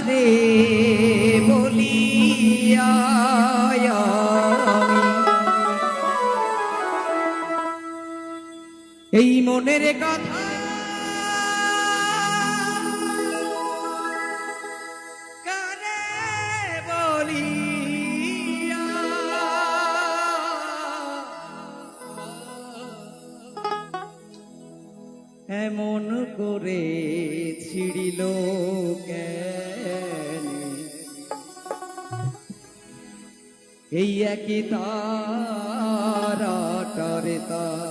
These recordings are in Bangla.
তাহারে এই মনের কথা এমন করে ছিড়িল কেন? এই একই তারা তারে তার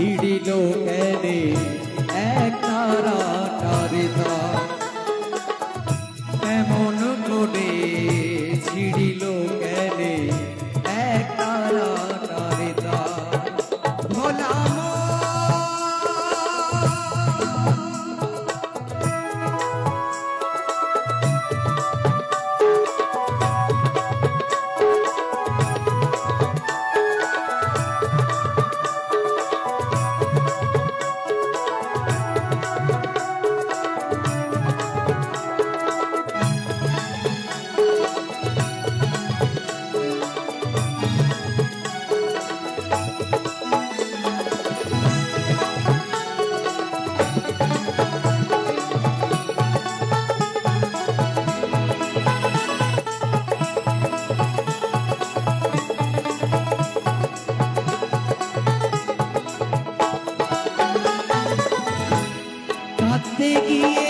ছিড়িল কেনে কাঁদতে গিয়ে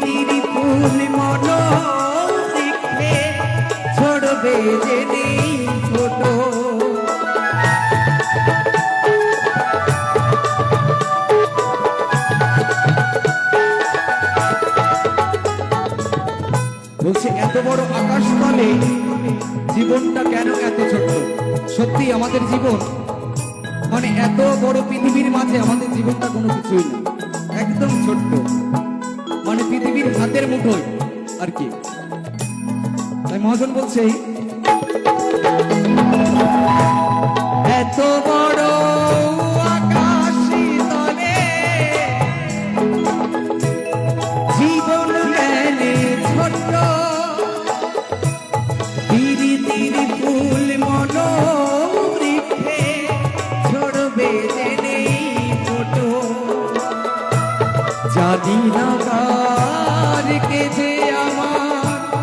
প্রীতির ফুল মন দেখলে ছড়বে যেদিন ছোট। বলছে, এত বড় আকাশ তলে জীবনটা কেন এত ছোট? সত্যি আমাদের জীবন? মানে এত বড় পৃথিবীর মাঝে আমাদের জীবনটা কোনো কিছুই না। একদম ছোট্ট। পৃথিবীর হাতের মুঠোয় আর কি। তাই মহাজন বলছে এত বড়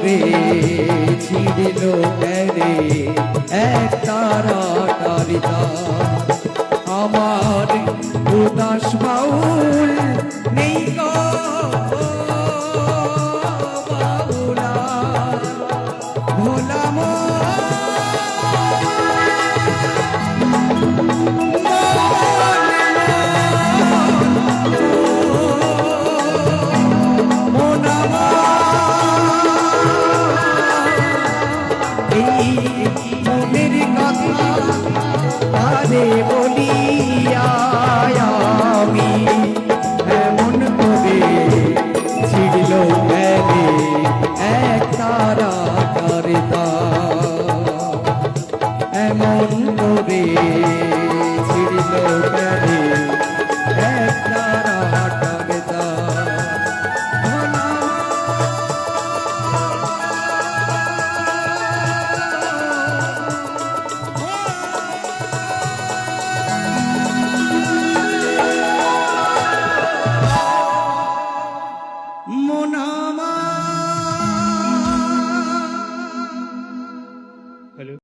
করে ছিড়ল গেলে এক তারা। তারিতা আমার উদাস বাউল নেই বাউলা ভোলা